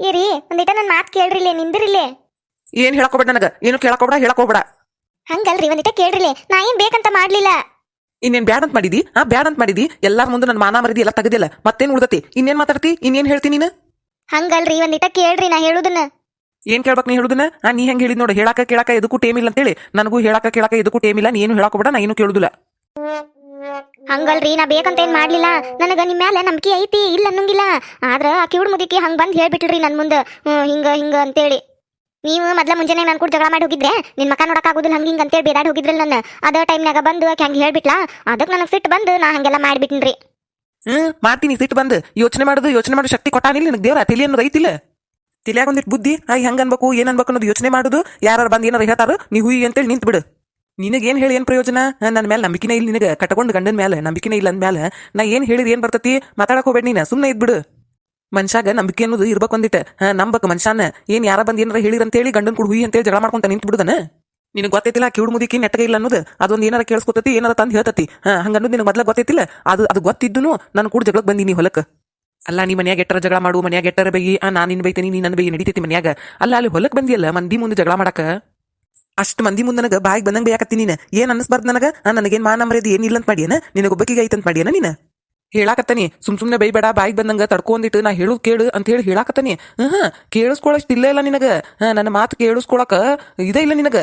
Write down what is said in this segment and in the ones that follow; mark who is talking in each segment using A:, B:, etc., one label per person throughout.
A: ಇರಿ ಒಂದಿಟ ನನ್ನ ಮಾತು ಕೇಳ್ರಿಲೆ ನಿಂದಿರಿಲೇ.
B: ಏನ್ ಹೇಳಕೋಬೇಡ ನನಗ? ಏನು ಕೇಳಕೋಬೇಡ ಹೇಳಕೋಬೇಡ
A: ಹಂಗಲ್ರಿ ಒಂದಿಟ ಕೇಳ್ರಿಲೆ. ನಾ ಏನ್ ಬೇಕಂತ ಮಾಡ್ಲಿಲ್ಲ.
B: ಇನ್ನೇನ್ ಬ್ಯಾಡ್ ಅಂತ ಮಾಡಿದಿ? ಆ ಬ್ಯಾಡ್ ಅಂತ ಮಾಡಿದಿ? ಎಲ್ಲಾರ ಮುಂದೆ ನನ್ನ ಮಾನ ಮರದಿ ಎಲ್ಲ ತೆಗದಿಲ್ಲ ಮತ್ತೇನ್ ಉಳ್ದತಿ? ಇನ್ನೇನ್ ಮಾತಾಡ್ತಿ? ಇನ್ನೇನ್ ಹೇಳ್ತಿ ನೀನು?
A: ಹಂಗಲ್ರಿ ಒಂದಿಟ ಕೇಳ್ರಿ ನಾ ಹೇಳುದನ್ನ.
B: ಏನ್ ಕೇಳ್ಬೇಕು ನೀ ಹೇಳುದನ್ನ? ಆ ನೀ ಹೆಂಗ್ ಹೇಳಿದ್ ನೋಡು? ಹೇಳಾಕ ಕೇಳಾಕ ಎದಕ್ಕೂ ಟೇಮ್ ಇಲ್ಲ ಅಂತೇಳಿ ನನಗೂ ಹೇಳಾಕ ಕೇಳಾಕ ಎದಕ್ಕೂ ಟೇಮ್ ಇಲ್ಲ. ನೀನು ಹೇಳಕೋಬೇಡ ನಾ ಏನು ಕೇಳುದಿಲ್ಲ.
A: ಹಂಗಲ್ರಿ, ನಾ ಬೇಕಂತ ಏನ್ ಮಾಡ್ಲಿಲ್ಲ. ನನಗ ನಿಮ್ ಮ್ಯಾಲ ನಂಬಿಕೆ ಐತಿ, ಇಲ್ಲ ಅನ್ನಂಗಿಲ್ಲ. ಆದ್ರ ಆ ಕಿವುಡ್ ಮುದಿಕೆ ಹಂಗ್ ಬಂದ್ ಹೇಳ್ಬಿಟ್ಲ್ರಿ ನನ್ ಮುಂದ. ಹಿಂಗ ಹಿಂಗ ಅಂತೇಳಿ. ನೀವು ಮೊದ್ಲ ಮುಂಜಾನೆ ನನ್ ಕೂಡ ಜಗಳ ಮಾಡಿ ಹೋಗಿದ್ರೆ, ನಿನ್ ಮಕ್ಕ ನೋಡಕ್ ಆಗುದಿಲ್ಲ, ಹಂಗ ಹಿಂಗ ಅಂತೇಳಿ ಬೇದಾಡ್ ಹೋಗಿದ್ರಲ್ಲ ನನ್ನ. ಅದ ಟೈಮ್ನಾಗ ಬಂದು ಆಕೆ ಹಂಗ ಹೇಳ್ಬಿಟ್ಲಾ, ಅದಕ್ ನನಗ್ ಸಿಟ್ ಬಂದು ನಾ ಹಂಗೆಲ್ಲ ಮಾಡ್ಬಿಟ್ಟಿನ್ರಿ.
B: ಹ್ಮ್, ಮಾಡ್ತೀನಿ, ಸಿಟ್ಟು ಬಂದು. ಯೋಚನೆ ಮಾಡುದು, ಯೋಚನೆ ಮಾಡೋ ಶಕ್ತಿ ಕೊಟ್ಟಾನಿಲ್ಲ ನಿನಗೆ ದೇವ್ರ? ತಲೆ ಅನ್ನೋದು ಐತಿಲ್ಲ. ತಲೆಯಾಗ ಒಂದಿಟ್ಟು ಬುದ್ಧಿ ಆ ಹೆಂಗ್ ಅನ್ಬೇಕು, ಏನ್ ಅನ್ಬೇಕು ಅನ್ನೋದು ಯೋಚನೆ ಮಾಡುದು. ಯಾರು ಬಂದು ಏನಾರ ಹೇಳ್ತಾರ ನೀವು ಹುಯಿ ಅಂತೇಳಿ ನಿಂತ್ ಬಿಡು ನಿನಗೇನ್ ಹೇಳಿ ಏನು ಪ್ರಯೋಜನ? ನನ್ನ ಮೇಲೆ ನಂಬಿಕೆನೇ ಇಲ್ಲ ನಿನಗೆ. ಕಟ್ಕೊಂಡು ಗಂಡನ ಮೇಲೆ ನಂಬಿಕೆನೇ ಇಲ್ಲ ಅಂದ್ಮೇಲೆ ನಾ ಏನು ಹೇಳಿದ್ರೆ ಏನು ಬರ್ತತಿ? ಮಾತಾಡಕ್ಕೆ ಹೋಗ್ಬೇಡ ನೀನು. ಸುಮ್ಮನೆ ಇದ್ಬಿಡು. ಮನ್ಷಾಗ ನಂಬಿಕೆ ಅನ್ನೋದು ಇರ್ಬೇಕು ಒಂದಿಟ್ಟು ನಂಬಕ್ ಮನ್ಷಾನ ಏನ್ ಯಾರ ಬಂದು ಏನಾರ ಹೇಳಿರ ಗಂಡನ ಗಂಡನ್ ಕೂಡ ಹುಯಿ ಅಂತೇಳಿ ಜಗಳ ಮಾಡ್ಕೊಂತ ನಿಂತು ಬಿಡುದನ ನಿನಗೆ ಗೊತ್ತೈತಿಲ್ಲ ಕಿವುಡ್ ಮುದಿಕಿ ನೆಟ್ಟಗ ಇಲ್ಲ ಅನ್ನೋದು? ಅದೊಂದು ಏನಾರ ಕೇಳಿಸ್ಕೊತತಿ, ಏನಾರ ತಂದು ಹೇಳ್ತತಿ? ಹಂಗನ್ನು ನಿನಗೆ ಮೊದ್ಲ ಗೊತ್ತೈತಿಲ್ಲ? ಅದು ಅದು ಗೊತ್ತಿದ್ದುನು ನಾನು ಕೂಡ ಜಗಳಕ್ಕೆ ಬಂದೀನಿ ಹೊಲಕ್ಕೆ ಅಲ್ಲ, ನೀ ಮನ್ಯಾಗ ಎಟ್ಟರ ಜಗಳ ಮಾಡು, ಮನ್ಯಾಗ ಎಟ್ಟರ ಬೈಗಿ ನಾನು ನಿನ್ನ ಬೈತೀನಿ, ನೀ ನನ್ನ ಬೈಗಿ ನಡೀತೈತಿ ಮನ್ಯಾಗ. ಅಲ್ಲ, ಅಲ್ಲಿ ಹೊಲಕ್ಕೆ ಬಂದಿಯಲ್ಲ ಮಂದಿ ಮುಂದೆ ಜಗಳ ಮಾಡಕ? ಅಷ್ಟ್ ಮಂದಿ ಮುಂದೆ ನನಗೆ ಬಾಯಿಗೆ ಬಂದಂಗೆ ಬೇಕತ್ತಿ ನೀನು. ಏನ್ ಅನ್ಸ್ಬಾರ್ದು ನನಗ? ನನಗೆ ನನಗೇನ್ ಮಾನ ಮರ್ಯಾದೆ ಏನಿಲ್ಲ ಅಂತ ಮಾಡಿಯನ? ನಿನಗೊಬ್ಬಕಿಗೆ ಐತಂತ ಮಾಡಿಯನ ನೀನು? ಹೇಳಾಕತ್ತಾನಿ. ಸುಮ್ ಸುಮ್ನೆ ಬೈಬೇಡ ಬಾಯಿಗೆ ಬಂದಂಗ ತಡ್ಕೊಂಡಿಟ್ಟು ನಾ ಹೇಳು ಕೇಳು ಅಂತ ಹೇಳಿ ಹೇಳಾಕತ್ತಾನಿ. ಹ್ಮ್ ಕೇಳಿಸ್ಕೊಳಷ್ಟು ಇಲ್ಲ ಇಲ್ಲ ನಿನಗ. ನನ್ನ ಮಾತು ಕೇಳಿಸ್ಕೊಳಕ ಇದೇ ಇಲ್ಲ ನಿನಗ.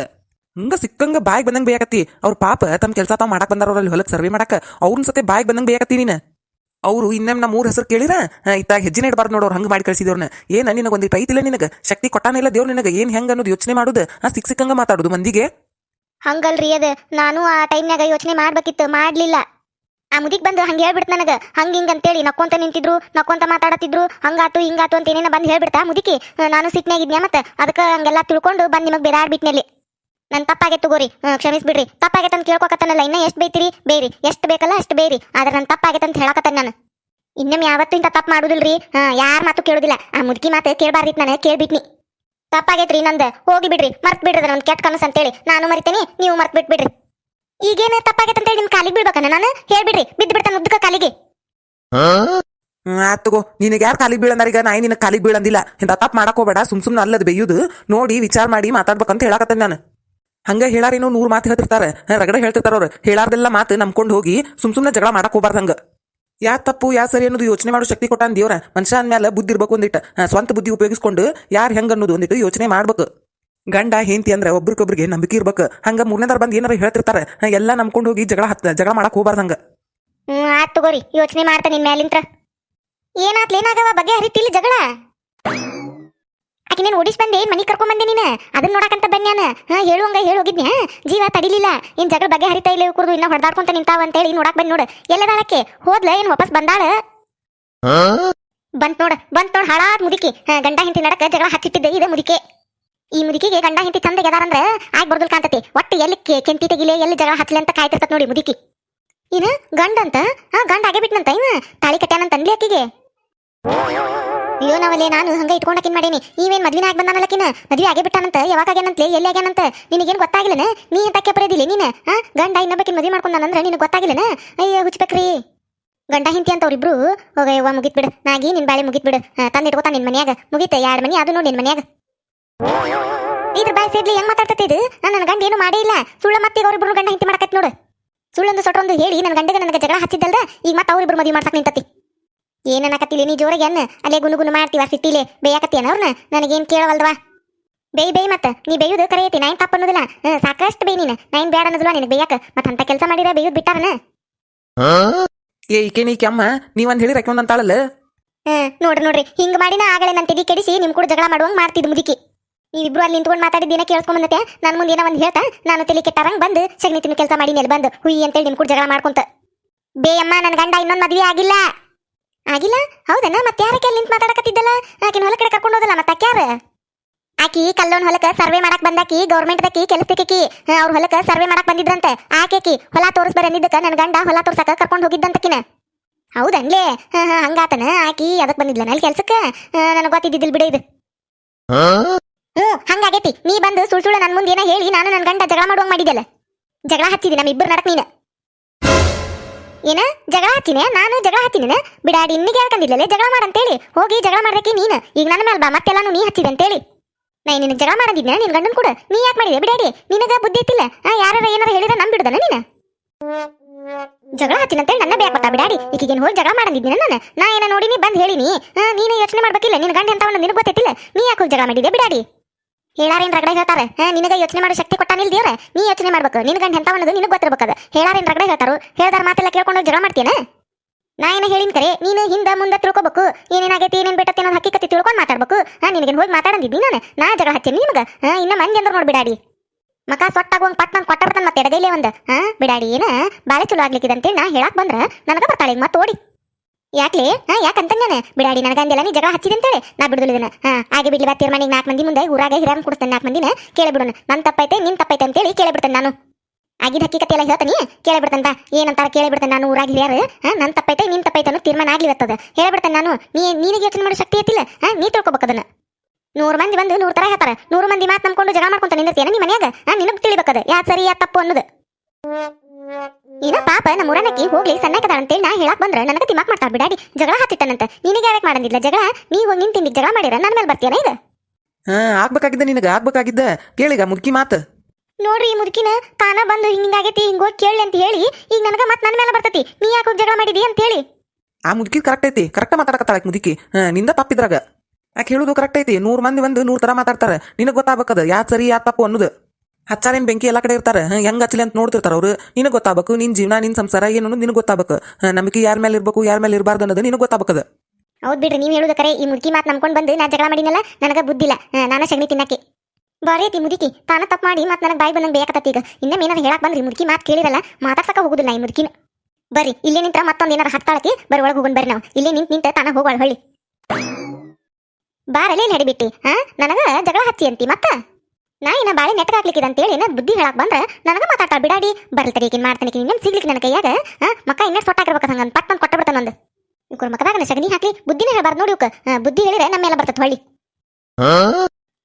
B: ಹಂಗ ಸಿಕ್ಕಂಗ ಬಾಯಿಗೆ ಬಂದಂಗ ಬೇಕತ್ತಿ ಅವ್ರ ಪಾಪ ತಮ್ಮ ಕೆಲಸ ತಾವು ಮಾಡಕ್ ಬಂದಾರ ಅವ್ರಲ್ಲಿ ಹೊಲಕ್ ಸರ್ವೆ ಮಾಡಕ. ಅವ್ರನ್ನ ಸತೆ ಬಾಯಿಗೆ ಬಂದಂಗ ಬೇಕತ್ತಿ ನೀನು. ಅವರು ಇನ್ನೇ ನಮ್ಮ ಮೂರ್ ಹೆಸರು ಕೇಳಿರ? ಇತ್ತಾಗ ಹೆಜ್ಜೆ ಇಡಬಾರ್ದು ನೋಡೋರು ಹಂಗ ಮಾಡಿ ಕಳಿಸಿದವ್ರನ್ನ ಏನ ನಿನಗೆ ಒಂದು ಐತಿಲ್ಲ ನಿನಗೆ? ಶಕ್ತಿ ಕೊಟ್ಟಾನಿಲ್ಲ ದೇವ್ರು ನಿನಗೆ. ಏನ್ ಹೆಂಗ ಅನ್ನೋದು ಯೋಚನೆ ಮಾಡುದು? ಆ ಸಿಕ್ ಹಂಗ ಮಾತಾಡುದು ಮಂದಿಗೆ.
A: ಹಂಗಲ್ರಿ ಅದ. ನಾನು ಆ ಟೈಮ್ನಾಗ ಯೋಚನೆ ಮಾಡ್ಬೇಕಿತ್ತು. ಮಾಡ್ಲಿಲ್ಲ. ಆ ಮುದಿಗ್ ಬಂದು ಹಂಗೆ ಹೇಳ್ಬಿಡ್ತ ನನಗೆ. ಹಂಗ ಹಿಂಗ ಅಂತೇಳಿ ನಕ್ಕೊಂತ ನಿಂತಿದ್ರು, ನಕ್ಕೊಂತ ಮಾತಾಡತಿದ್ರು ಹಂಗಾತು, ಹಿಂಗಾತು ಅಂತ ಏನೇನ ಬಂದ್ ಹೇಳ್ಬಿಡ್ತಾ ಮುದಿಕಿ. ನಾನು ಸಿಟ್ನಾಗಿದ್ನ್ಯಾ ಮತ್ತೆ ಅದಕ್ಕೆ ಹಂಗೆಲ್ಲ ತಿಳ್ಕೊಂಡು ಬಂದ್ ನಿಮಗ್ ಬೇಡಾಡ್ಬಿಟ್ನಲ್ಲಿ ನನ್ ತಪ್ಪಾಗೈತೆ ತಗೋರಿ. ಕ್ಷಮಿಸ್ಬಿಡ್ರಿ. ತಪ್ಪಾಗೈತೆ ಅಂತ ಕೇಳ್ಕೊಕತ್ತನಲ್ಲ, ಇನ್ನ ಎಷ್ಟು ಬೈತಿರಿ? ಬೇರಿ, ಎಷ್ಟು ಬೇಕಲ್ಲ ಅಷ್ಟು ಬೇರಿ. ಆದ್ರೆ ನನ್ ತಪ್ಪಾಗೈತೆ ಅಂತ ಹೇಳಕತ್ತೆ ನಾನು. ಇನ್ನೊಮ್ಮೆ ಯಾವತ್ತೂ ಇಂಥ ತಪ್ಪು ಮಾಡುದಿಲ್ರಿ? ಹಾ, ಯಾರ ಮಾತು ಕೇಳುದಿಲ್ಲ. ಆ ಮುದುಕಿ ಮಾತು ಕೇಳಬಾರ್ದಿತ್ತು ನಾನು, ಕೇಳ್ಬಿಟ್ನಿ. ತಪ್ಪಾಗೈತ್ರಿ ನಂದು. ಹೋಗಿ ಬಿಡ್ರಿ ಮರ್ತ್ ಬಿಡ್ರಿ ಒಂದು ಕೆಟ್ಟ ಕನಸು ಅಂತೇಳಿ. ನಾನು ಮರಿತೇನೆ, ನೀವು ಮರ್ತ್ ಬಿಟ್ಬಿಡ್ರಿ ಈಗೇನು ತಪ್ಪಾಗೈತೆ ಅಂತೇಳಿ ಹೇಳಿ ಕಾಲಿಗೆ ಬೀಳ್ಬೇಕನ್ನ ನಾನು? ಹೇಳ್ಬಿಡ್ರಿ ಬಿದ್ದು ಬಿಡ್ತಾನೆ ಉದ್ದಕ ಕಾಲಿಗೆ.
B: ಆತಗೋ ಆತ್ ತಗೋ. ನಿನಗೆ ಯಾರು ಕಾಲಿಗೆ ಬೀಳಂದಾರ ಈಗ? ನಾಯಿ ನಿನ್ನ ಕಾಲಿಗೆ ಬೀಳಂದಿಲ್ಲ. ಇಂಥ ತಪ್ಪು ಮಾಡಕ್ ಹೋಗಬೇಡ, ಸುಮ್ ಸುಮ್ಮನೆ ಅಲ್ಲದ ಬೇಯುದು. ನೋಡಿ, ವಿಚಾರ ಮಾಡಿ ಮಾತಾಡ್ಬೇಕಂತ ಹೇಳಕತ್ತೇನೆ ನಾನು. ಹಂಗ ಹೇಳಾರೇನೋ ನೂರು ಮಾತು ಹೇಳ್ತಿರ್ತಾರೆ. ರಗಡೆ ಹೇಳ್ತಿರ್ತಾರ ಅವ್ರು. ಹೇಳಾರ್ದೆಲ್ಲ ಮಾತು ನಂಬ್ಕೊಂಡು ಹೋಗಿ ಸುಮ್ ಸುಮ್ನೆ ಜಗಳ ಮಾಡಕ್ ಹೋಗ್ಬಾರ್ದು ಹಂಗ. ಯಾ ತಪ್ಪು, ಯಾ ಸರಿ ಅನ್ನೋದು ಯೋಚನೆ ಮಾಡೋ ಶಕ್ತಿ ಕೊಟ್ಟಾನ ದೇವ್ರ ಮನುಷ್ಯ ಅಂದ್ಮೇಲೆ ಬುದ್ಧಿ ಇರ್ಬೇಕು ಒಂದಿಟ್ಟು. ಸ್ವಂತ ಬುದ್ಧಿ ಉಪಯೋಗಿಸ್ಕೊಂಡು ಯಾರು ಹೆಂಗ ಅನ್ನೋದು ಒಂದಿಟ್ಟು ಯೋಚನೆ ಮಾಡ್ಬೇಕು. ಗಂಡ, ಹೆಂಡತಿ ಅಂದ್ರೆ ಒಬ್ರಿಗೊಬ್ರಿಗೆ ನಂಬಿಕೆ ಇರ್ಬೇಕು. ಹಂಗ ಮೂರನೇದಾರ ಬಂದು ಏನಾರ ಹೇಳ್ತಿರ್ತಾರೆ. ಎಲ್ಲ ನಂಬ್ಕೊಂಡು ಹೋಗಿ ಜಗಳ ಹತ್ತ ಜಗಳ ಮಾಡಕ್ ಹೋಗ್ಬಾರ್ದು ಹಂಗ.
A: ಹ್ಮ್, ಆತ್ ತಗೋರಿ. ಯೋಚನೆ ಮಾಡ್ತಾ ನಿನ್ ಮ್ಯಾಲಿಂತ್ರ ಏನಾತ್ಲೇನಾಗವ ಬಗೆ ಹರಿತಿಲ್ಲ ಜಗಳ. ಆಕೆ ನೀನ್ ಓಡಿಸ್ ಬಂದೆ ಮನಿ ಕರ್ಕೊಂಡ್ ಬಂದೆ ನೀನ? ಅದನ್ನ ನೋಡಕಂತ ಬನ್ಯಾನ ಹಾ ಹೇಳುವಂಗ ಹೇಳ ಹೋಗಿದ್ನ್ಯಾ? ಜೀವ ತಡಿಲಿಲ್ಲ. ಏನ್ ಜಗಳ ಬಗೆ ಹರಿತಾ ಇಲ್ಲ ಕುರ್ದು, ಇನ್ನ ಹೊಡೆದಾಡ್ಕೊಂತ ನಿಂತಾವ ಅಂತ ಹೇಳಿ ನೋಡಕ್ ಬಂದ್ ನೋಡು. ಎಲ್ಲದಾಳಕ್ಕೆ ಹೋದ್ಲ, ಏನ್ ವಾಪಸ್ ಬಂದಾಳ? ಬಂತ್ ನೋಡ, ಬಂತ್ ನೋಡ್, ಹಾಳಾದ್ ಮುದುಕಿ. ಗಂಡ ಹಿಂತಿ ನಡಕ ಜಗಳ ಹಚ್ಚಿಟ್ಟಿದ್ದೆ, ಇದೆ ಮುದಿಕೆ. ಈ ಮುದುಕಿಗೆ ಗಂಡ ಹಿಂತಿ ಚಂದ ಗೆದಾರಂದ್ರ ಆಗ್ ಬರ್ದಲ್ ಕಾಂತತಿ ಒಟ್ಟು ಎಲ್ಲಿ ಕೆ- ಕೆಂತಿ ತೆಗಿಲೆ, ಎಲ್ಲಿ ಜಗಳ ಹಚ್ಚಲಿ ಅಂತ ಕಾಯ್ತಿರ್ತತ್ ನೋಡಿ ಮುದುಕಿ. ಏನ ಗಂಡ ಅಂತ ಹಾ, ಗಂಡ ಆಗೇ ಬಿಟ್ನಂತ ಇವ? ತಾಳಿ ಕಟ್ಯಾನಂತ ಅನ್ಲಿ ಆಕಿಗೆ? ಅಯ್ಯೋ, ನಾವಲ್ಲೇ ನಾನು ಹಂಗ ಇಟ್ಕೊಂಡಕಿನ್ ಮಾಡೇನಿ. ನೀವೇನ್ ಮದ್ವಿನ ಆಗಿ ಬಂದಾನಲ್ಲಕಿನ ಮದ್ವೆ ಆಗೇ ಬಿಟ್ಟಾನಂತ, ಯಾವಾಗ ಆಗ್ಯಾನಂತ್ಲೆ, ಎಲ್ಲಿ ಆಗ್ಯಾನಂತ? ನಿನಗೇನ್ ಗೊತ್ತಾಗಿಲ್ಲನ ನೀ ತಕ್ಕೆ ಪಡೆದಿಲ್ಲ ನೀನ? ಹಾ ಗಂಡ ಇನ್ನೊಬ್ಬಕಿನ ಮದ್ವೆ ಮಾಡ್ಕೊಂಡಾನಂದ್ರ ನಿನಗೆ ಗೊತ್ತಾಗಿಲ್ಲನ ಅಯ್ಯ ಹುಚ್ಚಬೇಕ್ರಿ ಗಂಡ ಹಿಂತಿ ಅಂತ ಅವ್ರಿಬ್ರು ಹೋಗ ಯವ್ವ ಮುಗಿತ್ ಬಿಡು ನಾಗಿ, ನಿನ್ ಬಾಳೆ ಮುಗಿತ್ ಬಿಡು ತಂದ್ ಇಟ್ಕೋತಾ ನಿನ್ ಮನ್ಯಾಗ. ಮುಗಿತ ಎರಡ್ ಮನಿ? ಅದು ನೋಡಿ ನಿನ್ ಮನ್ಯಾಗ. ಇದ್ರ ಬಾಯ್ ಸೇರ್ಲಿ ಹೆಂಗ್ ಮಾತಾಡ್ತೈತಿ ಇದು? ನಾನು ನನ್ನ ಗಂಡ ಏನು ಮಾಡೇ ಇಲ್ಲ. ಸುಳ್ಳ ಮತ್ತೆ ಅವ್ರಿಬ್ರು ಗಂಡ ಹಿಂತಿ ಮಾಡಕತ್ ನೋಡು. ಸುಳ್ಳೊಂದು ಸೊಟ್ಟೊಂದು ಹೇಳಿ ನನ್ನ ಗಂಡಗ ನನಗೆ ಜಗಳ ಹಚ್ಚಿದ್ದಲ್ದ, ಈಗ ಮತ್ತೆ ಅವ್ರಿಬ್ರು ಮದುವೆ ಮಾಡ್ಸಕ್ ನಿಂತತಿ. ಏನನ್ನಕತ್ತಿಲ್ಲ ನೀ ಜೋರಿಗೆ ಅನ್ನ ಅಲ್ಲೇ ಗುನುಗುನು ಮಾಡ್ತೀವ ಸಿಟ್ಟಿಲೆ. ಬೇಯಾಕತ್ತೀಯನ ಅವ್ರನ್ನ ನನಗೇನ್ ಕೇಳವಲ್ವಾ ಬೇಯ್ ಬೇಯ್ ಮತ್ತ. ನೀ ಬೇಯುದು ಕರೆಯತಿ ಐತಿ ನಾ ತಪ್ಪ ಅನ್ನೋದಿಲ್ಲ. ಸಾಕಷ್ಟು ಬೇಯ್ ನೀನ್. ನಾ ಬೇಡ ಅನ್ನೋದಿಲ್ಲ ನಿನ್ ಬೇಯಕ? ಮತ್ತ ಅಂತ ಕೆಲಸ ಮಾಡಿದ ಬೇಯುದ್ ಬಿಟ್ಟಾರನ?
B: ಏ ನೀ ಕೆಮ್ಮ ನೀವಂದ್ ಹೇಳಿ ರೆಕೊಂಡ್ ಅಂತಾಳಲ್ಲ?
A: ಹ್ಮ್ ನೋಡ್ರಿ ನೋಡ್ರಿ. ಹಿಂಗ್ ಮಾಡಿನ ಆಗಲೇ ನನ್ ತೆಗಿ ಕೆಡಿಸಿ ನಿಮ್ ಕೂಡ ಜಗಳ ಮಾಡುವಂಗ್ ಮಾಡ್ತಿದ್ ಮುದುಕಿ. ನೀವಿಬ್ರು ಅಲ್ಲಿ ನಿಂತ್ಕೊಂಡು ಮಾತಾಡಿದ್ದೀನ ಕೇಳ್ಕೊಂಡ್ ಬಂದತೆ? ನನ್ ಮುಂದೆ ಏನೋ ಒಂದ್ ಹೇಳ್ತಾ? ನಾನು ತಲೆ ಕೆಟ್ಟಾರಂಗ್ ಬಂದು ಸಗಣಿ ತಿನ್ನು ಕೆಲಸ ಮಾಡಿ ಮೇಲೆ ಬಂದು. ಹುಯಿ ಅಂತೇಳಿ ನಿಮ್ ಕೂಡ ಜಗಳ ಮಾಡ್ಕೊಂತ. ಬೇಯಮ್ಮ ನನ್ನ ಗಂಡ ಇನ್ನೊಂದ್ ಮದ್ವೆ ಆಗಿಲ್ಲ. ಆಗಿಲ್ಲ? ಹೌದನ? ಮತ್ತೆ ಯಾರಕ್ಕೆ ಅಲ್ಲಿ ನಿಂತು ಮಾತಾಡಕತ್ತಿದ್ದಲ್ಲ? ಆಕಿನ ಹೊಲ ಕಡೆ ಕರ್ಕೊಂಡು ಹೋದಲ್ಲ ಮತ್ತೆ ಯಾರ? ಆಕಿ ಕಲ್ಲೋನ್ ಹೊಲಕ್ಕ ಸರ್ವೆ ಮಾಡಕ್ ಬಂದಾಕಿ ಗೌರ್ಮೆಂಟ್ ದಕ್ಕಿ ಕೆಲಸಕ್ಕೆ ಅವ್ರ ಹೊಲಕ್ಕ ಸರ್ವೆ ಮಾಡಕ್ ಬಂದಿದ್ರಂತೆ. ಆಕೆಕಿ ಹೊಲ ತೋರಿಸ್ಬರ ಅಂದಿದ್ದಕ್ಕ ನನ್ನ ಗಂಡ ಹೊಲ ತೋರ್ಸಕ ಕರ್ಕೊಂಡು ಹೋಗಿದ್ದಂತಕಿನ. ಹೌದನ್ಲೇ ಹಂಗಾತನ? ಆಕಿ ಅದಕ್ ಬಂದಿದ್ಲ ಅಲ್ಲಿ ಕೆಲ್ಸಕ್ಕ? ನನಗೆ ಗೊತ್ತಿದ್ದಿದ್ದಿಲ್ ಬಿಡ ಇದು. ಹ್ಞೂ ಹಂಗಾಗೈತಿ ನೀ ಬಂದು ಸುಳ್ ಸುಳ್ಳು ನನ್ನ ಮುಂದೆ ಏನೋ ಹೇಳಿ, ನಾನು ನನ್ನ ಗಂಡ ಜಗಳ ಮಾಡುವಂಗ್ ಮಾಡಿದ್ದಲ್ಲ ಜಗಳ ಹಚ್ಚಿದಿ ನಮ್ಮ ಇಬ್ಬರು ನಡಕ್ ನೀನು. ಏನ? ಜಗಳ ಹಚ್ಚಿನ ನಾನು ಜಗಳ ಹಚ್ಚಿನ ಬಿಡಾಡಿ ಇನ್ನಿಗೆ ಹೇಳ್ಕಂದಿಲ್ಲಲೆ ಜಗಳ ಮಾಡಂತೇಳಿ. ಹೋಗಿ ಜಗಳ ಮಾಡ್ದಕ್ಕೆ ನೀನು. ಈಗ ನನ್ನ ಮೇಲೆ ಬಾ, ಮತ್ತೆಲ್ಲಾನು ನೀ ಹಚ್ಚಿದೆ ಅಂತೇಳಿ ನಾ ನಿನ್ನ ಜಗಳ ಮಾಡಂದಿದ್ನ? ನಿನ್ ಗಂಡನ್ ಕೂಡ? ನೀ ಯಾಕೆ ಮಾಡಿದೆ? ಬಿಡಾಡಿ, ನಿನಗ ಬುದ್ಧಿ ಇತ್ತಿಲ್ಲ? ಯಾರ ಏನಾರ ಹೇಳಿದ್ರೆ ನಮ್ ಬಿಡದನ ನೀನ? ಜಗಳ ಹಚ್ಚಿನಂತೇಳಿ ನನ್ನ ಬ್ಯಾಕ್ ಬರ್ತಾ ಬಿಡಾಡಿ. ಈಗೇನು ಹೋಗಿ ಜಗಳ ಮಾಡಂದಿದ್ದೀನಿ ನಾನು? ನಾ ಏನ ನೋಡಿನಿ ಬಂದ್ ಹೇಳಿನಿ. ನೀನು ಯೋಚನೆ ಮಾಡ್ಬೇಕಿಲ್ಲ? ನಿನ್ನ ಗಂಡ ಎಂತವನ್ನ ನಿನಗೆ ಗೊತ್ತಿಲ್ಲ ನೀ ಯಾಕೆ ಹೋಗಿ ಜಗಳ ಮಾಡಿದೆ? ಬಿಡಾಡಿ. ಹೇಳಾರೇನ್ ರಗಡೆ ಹೇಳ್ತಾರೆ? ಹಾ, ನಿನಗೆ ಯೋಚನೆ ಮಾಡೋ ಶಕ್ತಿ ಕೊಟ್ಟ ದೇವ್ರ. ನೀ ಯೋಚನೆ ಮಾಡ್ಬೇಕು. ನಿನ್ ಗಂಡ ಎಂತವನ್ನದು ನಿನಗೆ ಗೊತ್ತಿರ್ಬೇಕದ. ಹೇಳಾರೇನ್ ರಗಡೆ ಹೇಳ್ತಾರು? ಹೇಳ್ದಾರ ಮಾತೆಲ್ಲ ಕೇಳ್ಕೊಂಡು ಜಗಳ ಮಾಡ್ತೀನ ನಾ ಏನ ಹೇಳಿನ ಕರೆ, ನೀನು ಹಿಂದ ಮುಂದೆ ತಿಳ್ಕೊಬೇಕು. ಏನೇನಾಗೈತಿ ಏನೇನ್ ಬಿಟ್ಟತಿ ಅನ್ನೋದು ಹಕ್ಕಿಕತಿ ತಿಳ್ಕೊಂಡು ಮಾತಾಡ್ಬೇಕು. ಹಾ ನಿನಗೆ ಹೋಗಿ ಮಾತಾಡಂದಿದ್ದೀನಿ ನಾನು. ನಾ ಜಗಳ ಹಚ್ಚೇನಿ ನಿನಗ. ಇನ್ನ ಮಂದಿ ಅಂದ್ರೆ ನೋಡ್ ಬಿಡಾಡಿ. ಮಕ ಸೊಟ್ಟಾಗುವಂಗ್ ಪಟ್ ನಂಗೆ ಕೊಟ್ಟ ಬಿಡ್ತಾನೆ ಮತ್ತೆ ಎಡಗೈಲೆ ಒಂದು ಹಾ, ಬಿಡಾಡಿ, ಏನ? ಬಾಳೆ ಚಲೋ ಆಗ್ಲಿಕ್ಕಿದೆ ಅಂತೇಳಿ ನಾ ಹೇಳಾಕ ಬಂದ್ರ ನನಗ ಬರ್ತಾಳೆ. ಮತ್ತೆ ಓಡಿ. ಯಾಕ್ಲೆ? ಹಾ ಯಾಕ ನಾನು? ಬಿಡಾಡಿ ನನಗ ಅಂದಿಲ್ಲ ನೀ ಜಗಳ ಹಚ್ಚಿದೆ ಅಂತೇಳಿ ನಾ ಬಿಡುದಿಲ್ಲ ಹಾ ಹಾಗೆ ಬಿಡ್ಲಿ ಬಾ, ತೀರ್ಮಾನಿಗೆ ನಾಲ್ಕು ಮಂದಿ ಮುಂದೆ ಊರಾಗ ಹಿರಿಯನ್ ಕೊಡ್ತೇನೆ ನಾಲ್ಕು ಮಂದಿನ. ಕೇಳಿ ಬಿಡೋಣ ನನ್ ತಪ್ಪೈತೆ, ನಿನ್ ತಪ್ಪೈತೆ ಅಂತೇಳಿ ಕೇಳಿ ಬಿಡ್ತೇನೆ ನಾನು ಆಗಿದ್ದ ಹಕ್ಕಿಕತೆ ಎಲ್ಲ ಹೇಳ್ತಾನಿ ಕೇಳಿ ಬಿಡ್ತಂತ ಏನಂತಾರ ಕೇಳಿ ಬಿಡ್ತೇನೆ ನಾನು ಊರಾಗ ಹಿರಿಯರು. ಹಾ, ನನ್ ತಪ್ಪೈತೆ, ನಿನ್ ತಪ್ಪೈತೆ ಅನ್ನೋ ತೀರ್ಮಾನ ಆಗ್ಲಿ ಬರ್ತದ ನಾನು. ನೀ, ನಿನಗೆ ಯೋಚನೆ ಮಾಡೋ ಶಕ್ತಿ ಐತಿಲ್ಲ. ಹಾ, ನೀ ತಿಳ್ಕೊಬೇಕು ಅದನ್ನ. ನೂರು ಮಂದಿ ಬಂದು ನೂರು ತರ ಹೇಳ್ತಾರ. ನೂರು ಮಂದಿ ಮಾತು ನಂಬ್ಕೊಂಡು ಜಗಳ ಮಾಡ್ಕೊಂತ ನಿಂದಿರ್ತೀಯ ನಿಮ್ಮ ಮನ್ಯಾಗ? ಹಾ, ನಿನಗೆ ತಿಳಿಬೇಕದ. ಯಾ ಸರಿ ಯಾ ತಪ್ಪು ಅನ್ನೋದು. ಏನ ಪಾಪ ನಮ್ಮ ಊರನಕ್ಕಿ ಹೋಗ್ಲಿ ಸಣ್ಣಕದ ಅಂತೇಳಿ ನಾ ಹೇಳಕ್ ಬಂದ್ರ ನನಗ ತಿಮ್ಮಕ್ ಮಾಡ್ತಾಳ ಬಿಡಾಡಿ ಜಗಳ ಹತ್ತಿಟ್ಟನಂತ ನಿನಗೆ ಯಾಕೆ ಮಾಡಂದಿಲ್ಲ ಜಗಳ? ನೀ ಹೋಗಿ ನಿನ್ ತಿಂಡಿ ಜಗಳ ಮಾಡಿರ? ನನ್ನ ಮೇಲೆ ಬರ್ತೀಯನ ಈಗ
B: ಹಾ ಆಗ್ಬೇಕಾಗಿದ್ದ ನಿನಗ ಆಗ್ಬೇಕಾಗಿದ್ದ. ಕೇಳಿಗ ಮುದುಕಿ ಮಾತು.
A: ನೋಡ್ರಿ ಈ ಮುದುಕಿನ ತಾನ ಬಂದು ಹಿಂಗಾಗೈತಿ ಹಿಂಗ ಹೋಗಿ ಕೇಳಿ ಅಂತ ಹೇಳಿ ಈಗ ನನಗ ಮತ್ ನನ್ನ ಮೇಲೆ ಬರ್ತತಿ. ನೀ ಯಾಕೆ ಹೋಗಿ ಜಗಳ ಮಾಡಿದಿ ಅಂತ ಹೇಳಿ.
B: ಆ ಮುದುಕಿ ಕರೆಕ್ಟ್ ಐತಿ. ಕರೆಕ್ಟ್ ಮಾತಾಡಕತ್ತಾಳ ಮುದುಕಿ. ಹಾ ನಿಂದ ತಪ್ಪಿದ್ರಾಗ. ಯಾಕೆ ಹೇಳುದು ಕರೆಕ್ಟ್ ಐತಿ. ನೂರ್ ಮಂದಿ ಬಂದು ನೂರ್ ತರ ಮಾತಾಡ್ತಾರ. ನಿನಗ್ ಗೊತ್ತಾಗಬೇಕದ? ಯಾ ಸರಿ ಯಾ ತಪ್ಪು ಅನ್ನೋದು. ಹಚ್ಚಾರೇನ್ ಬೆಂಕಿ ಎಲ್ಲ ಕಡೆ ಇರ್ತಾರ. ಹೆಂಗ್ ಹಚ್ಚಲಿ ಅಂತ ನೋಡ್ತಿರ್ತಾರ ಅವ್ರು. ನಿನಗ್ ಗೊತ್ತಾಗಬೇಕು, ನಿನ್ ಜೀವನ, ನಿನ್ ಸಂಸಾರ ಏನು ನಿನ್ ನಿನಗ್ ಗೊತ್ತಾಗಬೇಕು. ನಮಗೆ ಯಾರ ಮೇಲೆ ಇರಬೇಕು, ಯಾರ ಮೇಲೆ ಇರಬಾರ್ದು ಅನ್ನೋದು ನಿನಗ್ ಗೊತ್ತಾಗಬೇಕದ
A: ಹೌದ್ ಬಿಡ್ರಿ, ನೀವ್ ಹೇಳುದ ಕರೆ, ಈ ಮುದುಕಿ ಮಾತ್ ನಂಬ್ಕೊಂಡ್ ಬಂದು ನಾ ಜಗಳ ಮಾಡಿನಲ್ಲ, ನನಗ ಬುದ್ಧಿಲ್ಲ ನಾನು ಸಗಣಿ ತಿನ್ನಕ್ಕೆ. ಬಾರಿ ಐತಿ ಮುದುಕಿ, ತಾನ ತಪ್ಪು ಮಾಡಿ ಮತ್ತೆ ನನಗೆ ಬಾಯಿ ಬಂದಂಗೆ ಬೇಕತ್ತ ಈಗ. ಏನಾರ ಹೇಳಕ್ ಬಂದ್ರಿ, ಮುದುಕಿ ಮಾತ್ ಕೇಳಿರಲ್ಲ, ಮಾತಾಡ್ಸಕ ಹೋಗುದಿಲ್ಲ ಈ ಮುದುಕಿನ. ಬರ್ರಿ, ಇಲ್ಲಿ ನಿಂತ್ರ ಮತ್ತೊಂದ್ ಏನಾರ ಹತ್ತಾಳಕಿ ಬರಿ ಒಳಗೆ ಹೋಗೋಣ ಬರ್ರಿ ನಾವು. ಇಲ್ಲಿ ನಿಂತ ನಿಂತ ತಾನ ಹೋಗೋಳ, ಹೊಳ್ಳಿ. ನಡಿಬಿಟ್ಟಿ ಹಾ, ನನಗ ಜಗಳ ಹಚ್ಚಿ ಅಂತಿ ಮತ್ತ? ನಾ ಬಾಳೆ ನೆಟ್ಟಗೆ ಹಾಕ್ಲಿಕ್ಕಿದೆ ಅಂತೇಳಿ ಏನ ಬುದ್ಧಿ ಹೇಳಕ್ ಬಂದ್ರೆ ನನಗ ಮಾತಾಡ ಬಿಡಾಡಿ, ಬರ್ಲಿ ತಡಿ ಈಕಿನ್ ಮಾಡ್ತಾನೆ ಇನ್ನೇನು ಸಿಗ್ಲಿಕ್ಕೆ ನನ್ನ ಕೈಯಾಗ. ಮಕ್ಕ ಇನ್ನ ಸೊಟ್ಟಾಗಿರ್ಬೇಕು ಹಂಗ ಪಟ್ ಅಂತ ಕೊಟ್ಟ ಬಿಡ್ತಾನ ಒಂದು ಇವ್ರ ಮಕದಾಗ ಸಗಣಿ ಹಾಕ್ಲಿ, ಬುದ್ಧಿನ ಹೇಳ್ಬಾರ್ದು ನೋಡಿ ಇವ್ಕ. ಬುದ್ಧಿ ಹೇಳಿದ್ರೆ ನಮ್ಮ ಮೇಲೆ ಬರ್ತದೆ ಹೊಳ್ಳಿ.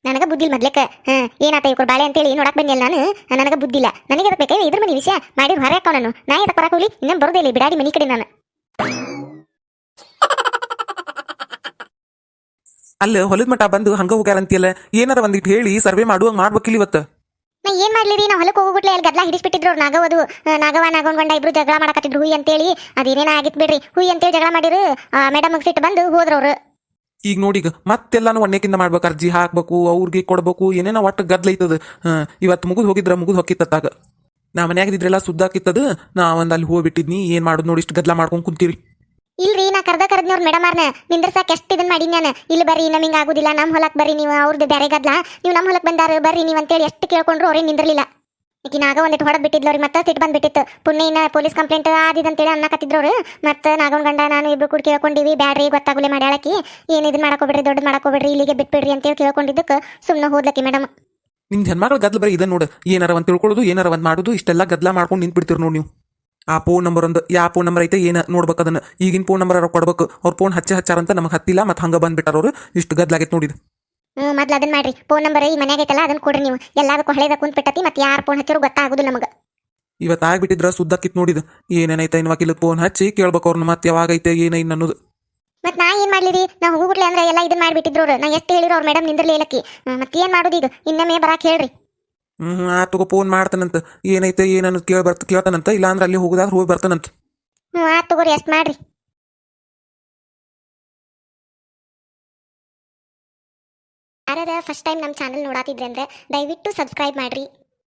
A: ನನಗ ಬುದ್ಧಿ ಇಲ್ಲ ಮೊದ್ಲೇಕ, ಹಾ, ಏನಾತ ಇವ್ರು ಬಾಳೆ ಅಂತೇಳಿ ನೋಡಕ್ ಬಂದಿಲ್ಲ ನಾನು? ನನಗೆ ಬುದ್ಧಿ ಇಲ್ಲ. ನನಗೆ ಅದಕ್ಕೆ ಬೇಕಾ? ಇದ್ರ ಮನೆ ವಿಷಯ? ಮಾಡಿ ಹೊರ ಹಾಕೋ ನಾನು ನಾ ಎದಕ್ಕೆ ಬರಕ್ ಹೋಗ್ಲಿ? ಇನ್ನೇನು ಬರೋದೇ ಇಲ್ಲ ಬಿಡಾಡಿ ಮನೆ ಕಡೆ ನಾನು.
B: ಅಲ್ಲ ಹೊಲದ ಮಠ ಬಂದು ಹಂಗ ಹೋಗ್ಯಾರ ಅಂತಿಲ್ಲ ಏನಾರ ಒಂದಿಟ್ಟು ಹೇಳಿ ಸರ್ವೆ ಮಾಡುವಂಗ ಮಾಡ್ಬೇಕಿಲ್ಲ ಇವತ್ತು.
A: ನಾ ಏನ್ ಮಾಡ್ಲಿ ರೀ ನಾವು ಹೊಲಕ್ಕೆ ಹೋಗ್ಬಿಟ್ಲೆ ಅಲ್ಲಿ ಗದ್ಲ ಹಿಡಿಸ್ಬಿಟ್ಟಿದ್ರು ಅವ್ರು ನಾಗವದು ನಾಗವ ನಾಗವನ್ ಗಂಡ ಇಬ್ರು ಜಗಳ ಮಾಡಕತ್ತಿದ್ರು. ಹುಯ್ ಅಂತೇಳಿ. ಅದೇನೇನ ಆಗಿತ್ ಬಿಡ್ರಿ. ಹುಯ್ ಅಂತೇಳಿ ಜಗಳ ಮಾಡಿರು. ಮೇಡಮ್ ಸಿಟ್ಟು ಬಂದು ಹೋದ್ರವ್ರು
B: ಈಗ ನೋಡೀಗ ಮತ್ತೆಲ್ಲಾನು ಒಣ್ಣೆಕಿಂದ ಮಾಡ್ಬೇಕು. ಅರ್ಜಿ ಹಾಕ್ಬೇಕು ಅವ್ರಿಗೆ ಕೊಡ್ಬೇಕು. ಏನೇನೋ ಒಟ್ಟು ಗದ್ಲ ಐತದ. ಇವತ್ತು ಮುಗಿದು ಹೋಗಿದ್ರ ಮುಗಿದು ಹೊಕ್ಕಿತ್ತಾಗ ನಾ ಮನ್ಯಾಗ ಇದ್ರೆಲ್ಲ ಸುದ್ದಾಕಿತ್ತದ. ನಾ ಒಂದ್ ಅಲ್ಲಿ ಹೋಗ್ಬಿಟ್ಟಿದ್ನಿ. ಏನ್ ಮಾಡುದು ನೋಡಿ ಇಷ್ಟು ಗದ್ಲ ಮಾಡ್ಕೊಂಡ್ ಕುಂತೀರಿ.
A: ಇಲ್ರಿ, ನಾ ಕರ್ದ ಕರ್ದ್ನವ್ರ ಮೇಡಮಾರ್ನ ನಿಂದ್ರಸಾಕ ಎಷ್ಟು ಇದನ್ನ ಮಾಡಿ ನಾನು ಇಲ್ಲಿ ಬರ್ರಿ, ನಮ್ ಹಿಂಗ ಆಗುದಿಲ್ಲ, ನಮ್ ಹೊಲಕ್ ಬರ್ರಿ ನೀವು ಅವ್ರದ್ದು ಬೇರೆ ಗದ್ಲ. ನೀವು ನಮ್ ಹೊಲಕ್ ಬಂದಾರ, ಬರ್ರಿ ನೀವು ಅಂತೇಳಿ ಎಷ್ಟು ಕೇಳ್ಕೊಂಡ್ರು ಅವ್ರೇನು ನಿಂದ್ರಲಿಲ್ಲ. ಈಗ ನಾಗ ಒಂದಿಟ್ಟು ಹೊಡೆದ್ ಬಿಟ್ಟಿದ್ಲು ಅವ್ರಿಗೆ ಮತ್ತೆ ಸಿಟ್ಟು ಬಂದ್ಬಿಟ್ಟಿತ್ತು. ಪುಣ್ಯ ಇನ್ನ ಪೊಲೀಸ್ ಕಂಪ್ಲೇಂಟ್ ಆದಿದಂತೇಳಿ ಅನ್ನಕತ್ತಿದ್ರು ಅವ್ರು ಮತ್ತೆ ನಾಗವನ್ ಗಂಡ ನಾನು ಇಬ್ರು ಕೂಡ ಕೇಳ್ಕೊಂಡಿವಿ, ಬ್ಯಾಡ್ರಿ, ಗೊತ್ತಾಗುಲೆ ಮಾಡ್ಯಾಳಕಿ ಏನು ಇದನ್ ಮಾಡಕೋಬೇಡ್ರಿ ದೊಡ್ಡ ಮಾಡಕೋಬೇಡ್ರಿ ಇಲ್ಲಿಗೆ ಬಿಟ್ಬಿಡ್ರಿ ಅಂತೇಳಿ ಕೇಳ್ಕೊಂಡಿದ್ದಕ್ಕೆ ಸುಮ್ಮನೆ ಹೋದ್ಲಕ್ಕಿ ಮೇಡಮ್
B: ನಿಮ್ ಹೆಣ್ಮಕ್ಳು ಗದ್ಲ ಬರೀ ಇದನ್ನ ನೋಡು. ಏನಾರ ಒಂದ್ ತಿಳ್ಕೊಳ್ಳೋದು, ಏನಾರ ಒಂದ್ ಮಾಡೋದು, ಇಷ್ಟೆಲ್ಲ ಗದ್ಲ ಮಾಡ್ಕೊಂಡು ನಿಂತ್ಬಿಡ್ತೀರಿ ನೋಡಿ ನೀವು. ಆ ಫೋನ್ ನಂಬರ್ ಒಂದು ಯಾ ಫೋನ್ ನಂಬರ್ ಐತೆ ಏನು ನೋಡ್ಬೇಕು ಅದನ್ನ. ಈಗಿನ ಫೋನ್ ನಂಬರ್ ಅವ್ರು ಕೊಡ್ಬೇಕು. ಅವ್ರ ಫೋನ್ ಹಚ್ಚಾರ ಅಂತ ನಮಗೆ ಹತ್ತಿಲ್ಲ ಮತ್ತೆ ಹಂಗ ಬಂದ್ಬಿಟ್ಟಾರ ಅವರು. ಇಷ್ಟು ಗದ್ಲಾಗೈತೆ ನೋಡಿದ
A: ಹ್ಮ್ ಮೊದ್ಲು ಅದನ್ನ ಮಾಡ್ರಿ. ಫೋನ್ ನಂಬರ್ ಈ ಮನ್ಯಾಗ ಐತಲ್ಲ ಅದನ್ನ ಕೊಡ್ರಿ ನೀವು. ಎಲ್ಲದಕ್ಕೂ ಹಳೇದ ಕುಂತ್ ಬಿಟ್ಟತಿ ಮತ್ತೆ ಯಾರು ಫೋನ್ ಹಚ್ಚಿರೋ ಗೊತ್ತಾಗುದು ನಮಗೆ.
B: ಇವತ್ತು ಆಗ್ಬಿಟ್ಟಿದ್ರ ಸುದ್ದಾಕಿತ್ ನೋಡಿದ್ ಏನೇನೈತೆ ಇನ್ನು ವಕೀಲ ಫೋನ್ ಹಚ್ಚಿ ಕೇಳ್ಬೇಕು ಅವ್ರನ್ನ ಮತ್ತೆ ಯಾವಾಗೈತೆ ಏನೈನ್ ಅನ್ನೋದು.
A: ಮತ್ತೆ ನಾ ಏನ್ ಮಾಡ್ಲಿ ರೀ? ನಾ ಹೋಗ್ಬಿಟ್ಲೆ ಅಂದ್ರೆ ಎಲ್ಲ ಇದನ್ನ ಮಾಡಿಬಿಟ್ಟಿದ್ರು ಅವ್ರು. ನಾ ಎಷ್ಟು ಹೇಳಿರೋ ಅವ್ರ ಮೇಡಮ್ ನಿಂದ್ರಲಿ ಹೇಳಕ್ಕಿ ಮತ್ತೆ ಏನ್ ಮಾಡೋದು ಈಗ? ಇನ್ನೊಮ್ಮೆ ಬರಾಕ್ ಹೇಳ್ರಿ.
B: ಹ್ಮ್ ಆ ತಗೋ ಫೋನ್ ಮಾಡ್ತಾನಂತ. ಏನೈತೆ, ಏನನ್ನು ಕೇಳ ಬರ್ತ, ಕೇಳ್ತಾನಂತ? ಇಲ್ಲ ಅಂದ್ರೆ ಅಲ್ಲಿ ಹೋಗುದಾದ್ರೆ ಹೋಗಿ ಬರ್ತಾನಂತ.
A: ಹ್ಞೂ ಆತ್ ತಗೋರಿ ಅಷ್ಟ್ ಮಾಡ್ರಿ? ಫಸ್ಟ್ ಟೈಮ್ ನಮ್ಮ ಚಾನಲ್ ನೋಡಾತಿದ್ರೆ ಅಂದ್ರೆ ದಯವಿಟ್ಟು ಸಬ್ಸ್ಕ್ರೈಬ್ ಮಾಡ್ರಿ.